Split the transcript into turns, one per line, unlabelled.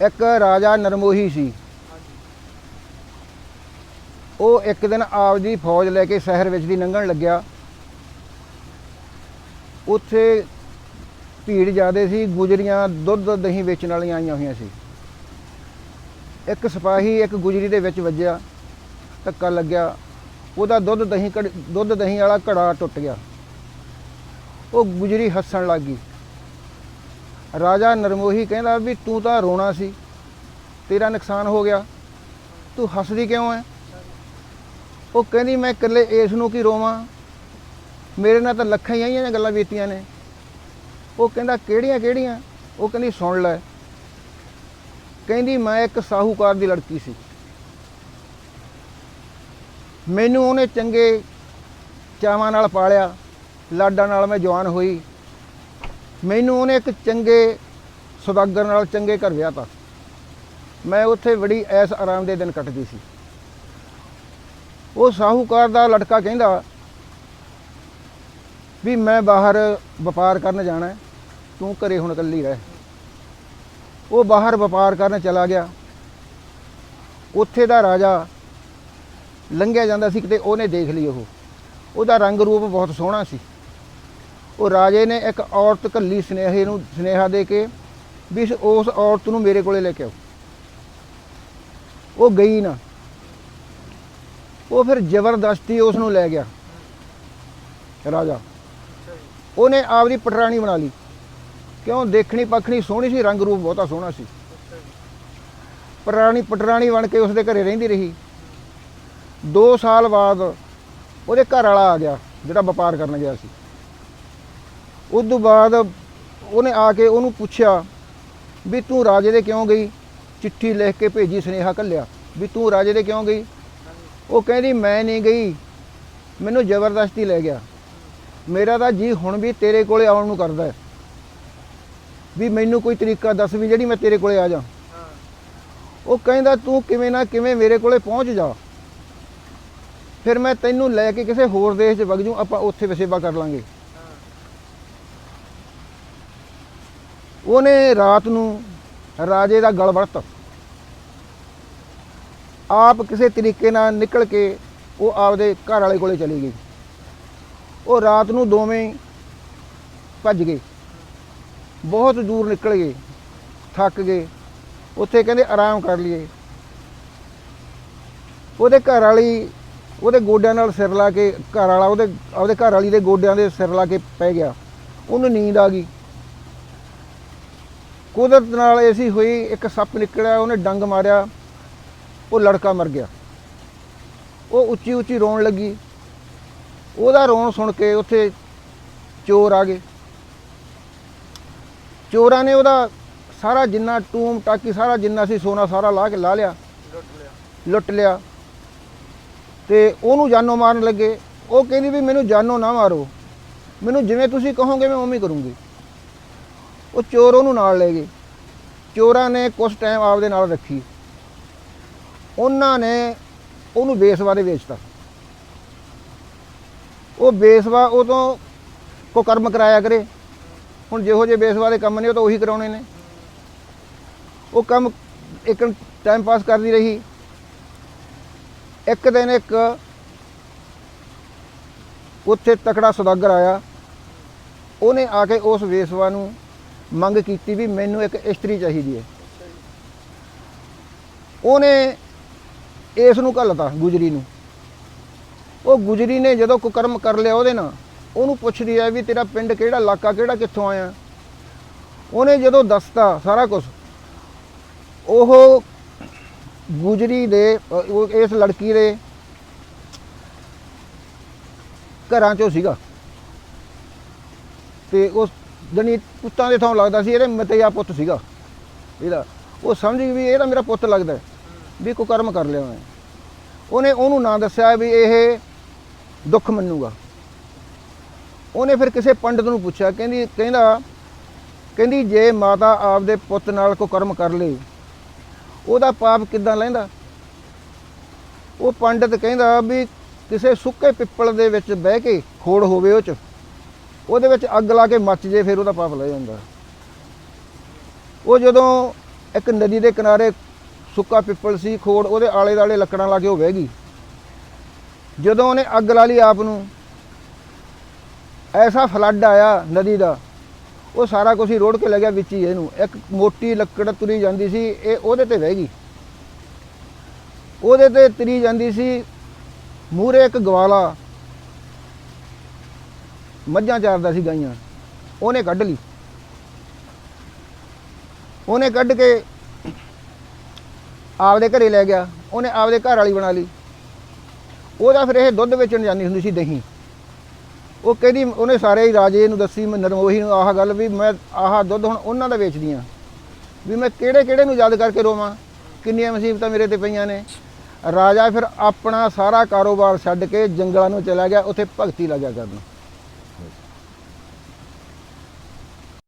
ਇੱਕ ਰਾਜਾ ਨਰਮੋਹੀ ਸੀ। ਉਹ ਇੱਕ ਦਿਨ ਆਪਦੀ ਫੌਜ ਲੈ ਕੇ ਸ਼ਹਿਰ ਵਿੱਚ ਦੀ ਲੰਘਣ ਲੱਗਿਆ। ਉੱਥੇ ਭੀੜ ਜ਼ਿਆਦੇ ਸੀ, ਗੁਜਰੀਆਂ ਦੁੱਧ ਦਹੀਂ ਵੇਚਣ ਵਾਲੀਆਂ ਆਈਆਂ ਹੋਈਆਂ ਸੀ। ਇੱਕ ਸਿਪਾਹੀ ਇੱਕ ਗੁਜਰੀ ਦੇ ਵਿੱਚ ਵੱਜਿਆ, ਧੱਕਾ ਲੱਗਿਆ। ਉਹਦਾ ਦੁੱਧ ਦਹੀਂ ਦੁੱਧ ਦਹੀਂ ਵਾਲਾ ਘੜਾ ਟੁੱਟ ਗਿਆ। ਉਹ ਗੁਜਰੀ ਹੱਸਣ ਲੱਗ ਗਈ। ਰਾਜਾ ਨਰਮੋਹੀ ਕਹਿੰਦਾ ਵੀ ਤੂੰ ਤਾਂ ਰੋਣਾ ਸੀ, ਤੇਰਾ ਨੁਕਸਾਨ ਹੋ ਗਿਆ। ਤੂੰ ਹੱਸਦੀ ਕਿਉਂ ਐ? ਉਹ ਕਹਿੰਦੀ, ਮੈਂ ਇਕੱਲੇ ਇਸ ਨੂੰ ਕੀ ਰੋਵਾਂ? ਮੇਰੇ ਨਾਲ ਤਾਂ ਲੱਖਾਂ ਹੀ ਆਈਆਂ ਨੇ ਗੱਲਾਂ ਬੀਤੀਆਂ ਨੇ। ਉਹ ਕਹਿੰਦਾ, ਕਿਹੜੀਆਂ ਕਿਹੜੀਆਂ? ਉਹ ਕਹਿੰਦੀ, ਸੁਣ ਲੈ। ਕਹਿੰਦੀ, ਮੈਂ ਇੱਕ ਸਾਹੂਕਾਰ ਦੀ ਲੜਕੀ ਸੀ। ਮੈਨੂੰ ਉਹਨੇ ਚੰਗੇ ਚਾਵਾਂ ਨਾਲ ਪਾਲਿਆ, ਲਾਡਾਂ ਨਾਲ ਮੈਂ ਜਵਾਨ ਹੋਈ। ਮੈਨੂੰ ਉਹਨੇ ਇੱਕ ਚੰਗੇ ਸੁਦਾਗਰ ਨਾਲ ਚੰਗੇ ਘਰ ਵਿਆਹ ਤਾ। ਮੈਂ ਉੱਥੇ ਬੜੀ ਐਸ ਆਰਾਮ ਦੇ ਦਿਨ ਕੱਟਦੀ ਸੀ। ਉਹ ਸਾਹੂਕਾਰ ਦਾ ਲੜਕਾ ਕਹਿੰਦਾ ਵੀ ਮੈਂ ਬਾਹਰ ਵਪਾਰ ਕਰਨ ਜਾਣਾ ਤੂੰ ਘਰੇ ਹੁਣ ਇਕੱਲੀ ਰਹਿ। ਉਹ ਬਾਹਰ ਵਪਾਰ ਕਰਨ ਚਲਾ ਗਿਆ। ਉੱਥੇ ਦਾ ਰਾਜਾ ਲੰਘਿਆ ਜਾਂਦਾ ਸੀ ਕਿਤੇ, ਉਹਨੇ ਦੇਖ ਲਈ ਉਹ। ਉਹਦਾ ਰੰਗ ਰੂਪ ਬਹੁਤ ਸੋਹਣਾ ਸੀ। ਉਹ ਰਾਜੇ ਨੇ ਇੱਕ ਔਰਤ ਕੱਲੀ ਸੁਨੇਹੇ ਨੂੰ ਸੁਨੇਹਾ ਦੇ ਕੇ ਵੀ ਉਸ ਔਰਤ ਨੂੰ ਮੇਰੇ ਕੋਲੇ ਲੈ ਕੇ ਆਓ। ਉਹ ਗਈ ਨਾ। ਉਹ ਫਿਰ ਜ਼ਬਰਦਸਤੀ ਉਸ ਨੂੰ ਲੈ ਗਿਆ। ਰਾਜਾ। ਉਹਨੇ ਆਪਦੀ ਪਟਰਾਣੀ ਬਣਾ ਲਈ। ਕਿਉਂ? ਦੇਖਣੀ ਪੱਖਣੀ ਸੋਹਣੀ ਸੀ, ਰੰਗ ਰੂਪ ਬਹੁਤਾ ਸੋਹਣਾ ਸੀ। ਪਟਰਾਣੀ ਪਟਰਾਣੀ ਬਣ ਕੇ ਉਸਦੇ ਘਰੇ ਰਹਿੰਦੀ ਰਹੀ। 2 ਸਾਲ ਬਾਅਦ ਉਹਦੇ ਘਰ ਵਾਲਾ ਆ ਗਿਆ, ਜਿਹੜਾ ਵਪਾਰ ਕਰਨ ਗਿਆ ਸੀ। ਉਸ ਤੋਂ ਬਾਅਦ ਉਹਨੇ ਆ ਕੇ ਉਹਨੂੰ ਪੁੱਛਿਆ ਵੀ ਤੂੰ ਰਾਜੇ ਦੇ ਕਿਉਂ ਗਈ? ਚਿੱਠੀ ਲਿਖ ਕੇ ਭੇਜੀ ਸੁਨੇਹਾ ਘੱਲਿਆ ਵੀ ਤੂੰ ਰਾਜੇ ਦੇ ਕਿਉਂ ਗਈ? ਉਹ ਕਹਿੰਦੀ, ਮੈਂ ਨਹੀਂ ਗਈ। ਮੈਨੂੰ ਜ਼ਬਰਦਸਤੀ ਲੈ ਗਿਆ। ਮੇਰਾ ਤਾਂ ਜੀ ਹੁਣ ਵੀ ਤੇਰੇ ਕੋਲੇ ਆਉਣ ਨੂੰ ਕਰਦਾ ਹੈ। ਵੀ ਮੈਨੂੰ ਕੋਈ ਤਰੀਕਾ ਦੱਸ ਵੀ ਜਿਹੜੀ ਮੈਂ ਤੇਰੇ ਕੋਲੇ ਆ ਜਾ। ਉਹ ਕਹਿੰਦਾ, ਤੂੰ ਕਿਵੇਂ ਨਾ ਕਿਵੇਂ ਮੇਰੇ ਕੋਲੇ ਪਹੁੰਚ ਜਾ। ਫਿਰ ਮੈਂ ਤੈਨੂੰ ਲੈ ਕੇ ਕਿਸੇ ਹੋਰ ਦੇਸ਼ 'ਚ ਵਗ ਜੂ, ਆਪਾਂ ਉੱਥੇ ਵਸੇਬਾ ਕਰ ਲਾਂਗੇ। ਉਹਨੇ ਰਾਤ ਨੂੰ ਰਾਜੇ ਦਾ ਗਲ ਵਰਤ। ਆਪ ਕਿਸੇ ਤਰੀਕੇ ਨਾਲ ਨਿਕਲ ਕੇ ਉਹ ਆਪਦੇ ਘਰ ਵਾਲੇ ਕੋਲੇ ਚਲੀ ਗਈ। ਉਹ ਰਾਤ ਨੂੰ ਦੋਵੇਂ ਭੱਜ ਗਏ। ਬਹੁਤ ਦੂਰ ਨਿਕਲ ਗਏ, ਥੱਕ ਗਏ। ਉੱਥੇ ਕਹਿੰਦੇ ਆਰਾਮ ਕਰ ਲਈਏ। ਉਹਦੇ ਘਰ ਵਾਲੀ, ਉਹਦੇ ਗੋਡਿਆਂ ਨਾਲ ਸਿਰ ਲਾ ਕੇ ਘਰ ਵਾਲਾ, ਉਹਦੇ, ਆਪਦੇ ਘਰ ਵਾਲੀ ਦੇ ਗੋਡਿਆਂ ਦੇ ਸਿਰ ਲਾ ਕੇ ਪੈ ਗਿਆ। ਉਹਨੂੰ ਨੀਂਦ ਆ ਗਈ। ਕੁਦਰਤ ਨਾਲ ਐਸੀ ਹੋਈ, ਇੱਕ ਸੱਪ ਨਿਕਲਿਆ, ਉਹਨੇ ਡੰਗ ਮਾਰਿਆ, ਉਹ ਲੜਕਾ ਮਰ ਗਿਆ। ਉਹ ਉੱਚੀ ਉੱਚੀ ਰੋਣ ਲੱਗੀ। ਉਹਦਾ ਰੋਣ ਸੁਣ ਕੇ ਉੱਥੇ ਚੋਰ ਆ ਗਏ। ਚੋਰਾਂ ਨੇ ਉਹਦਾ ਸਾਰਾ ਜਿੰਨਾ ਟੂਮ ਟਾਕੀ, ਸਾਰਾ ਜਿੰਨਾ ਸੀ ਸੋਨਾ, ਸਾਰਾ ਲਾ ਕੇ ਲਾ ਲਿਆ।
ਲੁੱਟ ਲਿਆ।
ਲੁੱਟ ਤੇ ਉਹਨੂੰ ਜਾਨੋਂ ਮਾਰਨ ਲੱਗੇ। ਉਹ ਕਹਿੰਦੀ ਵੀ ਮੈਨੂੰ ਜਾਨੋਂ ਨਾ ਮਾਰੋ। ਮੈਨੂੰ ਜਿਵੇਂ ਤੁਸੀਂ ਕਹੋਗੇ, ਮੈਂ ਉਵੇਂ ਹੀ ਕਰੂੰਗੀ। ਉਹ ਚੋਰ ਉਹਨੂੰ ਨਾਲ ਲੈ ਗਏ। ਚੋਰਾਂ ਨੇ ਕੁਝ ਟਾਈਮ ਆਪਦੇ ਨਾਲ ਰੱਖੀ। ਉਹਨਾਂ ਨੇ ਉਹਨੂੰ ਬੇਸਵਾ ਦੇ ਵੇਚਤਾ। ਉਹ ਬੇਸਵਾ ਉਹ ਤੋਂ ਕੋ ਕਰਮ ਕਰਾਇਆ ਕਰੇ। ਹੁਣ ਜਿਹੋ ਜਿਹੇ ਬੇਸਵਾ ਦੇ ਕੰਮ ਨੇ ਉਹ ਤਾਂ ਉਹੀ ਕਰਾਉਣੇ ਨੇ। ਉਹ ਕੰਮ ਇੱਕ ਟਾਈਮ ਪਾਸ ਕਰਦੀ ਰਹੀ। ਇੱਕ ਦਿਨ ਇੱਕ ਉੱਥੇ ਤਕੜਾ ਸੌਦਾਗਰ ਆਇਆ। ਉਹਨੇ ਆ ਕੇ ਉਸ ਵੇਸਵਾ ਨੂੰ ਮੰਗ ਕੀਤੀ ਵੀ ਮੈਨੂੰ ਇੱਕ ਇਸਤਰੀ ਚਾਹੀਦੀ ਹੈ। ਉਹਨੇ ਇਸ ਨੂੰ ਘੱਲਤਾ ਗੁਜਰੀ ਨੂੰ। ਉਹ ਗੁਜਰੀ ਨੇ ਜਦੋਂ ਕੁਕਰਮ ਕਰ ਲਿਆ ਉਹਦੇ ਨਾਲ, ਉਹਨੂੰ ਪੁੱਛਦੀ ਹੈ ਵੀ ਤੇਰਾ ਪਿੰਡ ਕਿਹੜਾ, ਇਲਾਕਾ ਕਿਹੜਾ, ਕਿੱਥੋਂ ਆਇਆ? ਉਹਨੇ ਜਦੋਂ ਦੱਸਤਾ ਸਾਰਾ ਕੁਝ ਉਹ ਗੁਜਰੀ ਦੇ ਇਸ ਲੜਕੀ ਦੇ ਘਰਾਂ ਚੋਂ ਸੀਗਾ। ਤੇ ਉਸ ਜਣੀ ਪੁੱਤਾਂ ਦੇ ਥਾਂ ਲੱਗਦਾ ਸੀ, ਇਹਦੇ ਮਤਿਆ ਪੁੱਤ ਸੀਗਾ। ਇਹਦਾ। ਉਹ ਸਮਝ ਗਈ ਵੀ ਇਹ ਤਾਂ ਮੇਰਾ ਪੁੱਤ ਲੱਗਦਾ ਵੀ ਕੋਈ ਕਰਮ ਕਰ ਲਿਆ ਮੈਂ ਉਹਨੇ ਉਹਨੂੰ ਨਾਂ ਦੱਸਿਆ ਵੀ ਇਹ ਦੁੱਖ ਮੰਨੂਗਾ। ਉਹਨੇ ਫਿਰ ਕਿਸੇ ਪੰਡਤ ਨੂੰ ਪੁੱਛਿਆ, ਕਹਿੰਦੀ, ਕਹਿੰਦਾ, ਕਹਿੰਦੀ ਜੇ ਮਾਤਾ ਆਪਦੇ ਪੁੱਤ ਨਾਲ ਕੋਈ ਕਰਮ ਕਰ ਲੇ, ਉਹਦਾ ਪਾਪ ਕਿੱਦਾਂ ਲੈਂਦਾ? ਉਹ ਪੰਡਤ ਕਹਿੰਦਾ ਵੀ ਕਿਸੇ ਸੁੱਕੇ ਪਿੱਪਲ ਦੇ ਵਿੱਚ ਬਹਿ ਕੇ ਖੋੜ ਹੋਵੇ ਉਹ ਚ। ਉਹਦੇ ਵਿੱਚ ਅੱਗ ਲਾ ਕੇ ਮੱਚ ਜੇ, ਫਿਰ ਉਹਦਾ ਪਾਪ ਲੈ ਜਾਂਦਾ। ਉਹ ਜਦੋਂ ਇੱਕ ਨਦੀ ਦੇ ਕਿਨਾਰੇ ਸੁੱਕਾ ਪਿੱਪਲ ਸੀ, ਖੋੜ, ਉਹਦੇ ਆਲੇ ਦਾਲੇ ਲੱਕੜਾਂ ਲਾ ਕੇ ਉਹ ਵਹਿ ਗਈ। ਜਦੋਂ ਉਹਨੇ ਅੱਗ ਲਾ ਲਈ ਆਪ ਨੂੰ, ਐਸਾ ਫਲੱਡ ਆਇਆ ਨਦੀ ਦਾ, ਉਹ ਸਾਰਾ ਕੁਝ ਹੀ ਰੋੜ ਕੇ ਲੱਗਿਆ ਵਿੱਚ ਹੀ ਇਹਨੂੰ। ਇੱਕ ਮੋਟੀ ਲੱਕੜ ਤੁਰੀ ਜਾਂਦੀ ਸੀ, ਇਹ ਉਹਦੇ ਤੇ ਵਹਿ ਗਈ। ਉਹਦੇ ਤੇ ਤਰੀ ਜਾਂਦੀ ਸੀ ਮੂਰੇ ਇੱਕ ਗਵਾਲਾ ਮੱਝਾਂ ਚਾਰਦਾ ਸੀ ਗਾਈਆਂ। ਉਹਨੇ ਕੱਢ ਲਈ। ਉਹਨੇ ਕੱਢ ਕੇ ਆਪਦੇ ਘਰੇ ਲੈ ਗਿਆ। ਉਹਨੇ ਆਪਦੇ ਘਰ ਵਾਲੀ ਬਣਾ ਲਈ। ਉਹਦਾ ਫਿਰ ਇਹ ਦੁੱਧ ਵੇਚਣ ਜਾਂਦੀ ਹੁੰਦੀ ਸੀ ਦਹੀਂ। ਉਹ ਕਹਿੰਦੀ, ਉਹਨੇ ਸਾਰੇ ਹੀ ਰਾਜੇ ਨੂੰ ਦੱਸੀ, ਮੈਂ ਨਰਮੋਹੀ ਨੂੰ ਆਹ ਗੱਲ ਵੀ ਮੈਂ ਆਹ ਦੁੱਧ ਹੁਣ ਉਹਨਾਂ ਦਾ ਵੇਚਦੀ ਆ ਵੀ ਮੈਂ ਕਿਹੜੇ ਕਿਹੜੇ ਨੂੰ ਯਾਦ ਕਰਕੇ ਰੋਵਾਂ? ਕਿੰਨੀਆਂ ਮੁਸੀਬਤਾਂ ਮੇਰੇ ਤੇ ਪਈਆਂ ਨੇ। ਰਾਜਾ ਫਿਰ ਆਪਣਾ ਸਾਰਾ ਕਾਰੋਬਾਰ ਛੱਡ ਕੇ ਜੰਗਲਾਂ ਨੂੰ ਚਲਾ ਗਿਆ। ਉੱਥੇ ਭਗਤੀ ਲੱਗਿਆ ਕਰਨ।